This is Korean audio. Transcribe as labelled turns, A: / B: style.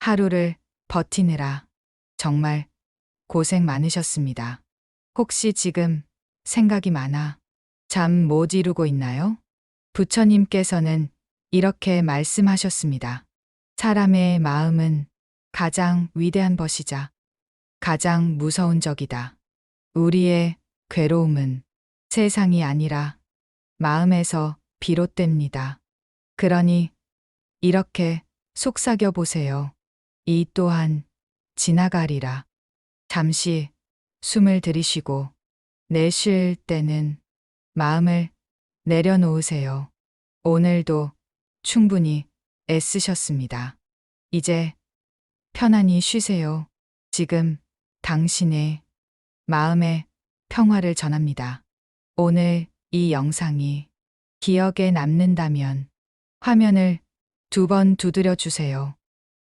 A: 하루를 버티느라 정말 고생 많으셨습니다. 혹시 지금 생각이 많아 잠 못 이루고 있나요? 부처님께서는 이렇게 말씀하셨습니다. 사람의 마음은 가장 위대한 것이자 가장 무서운 적이다. 우리의 괴로움은 세상이 아니라 마음에서 비롯됩니다. 그러니 이렇게 속삭여 보세요. 이 또한 지나가리라. 잠시 숨을 들이쉬고 내쉴 때는 마음을 내려놓으세요. 오늘도 충분히 애쓰셨습니다. 이제 편안히 쉬세요. 지금 당신의 마음의 평화를 전합니다. 오늘 이 영상이 기억에 남는다면 화면을 두 번 두드려 주세요.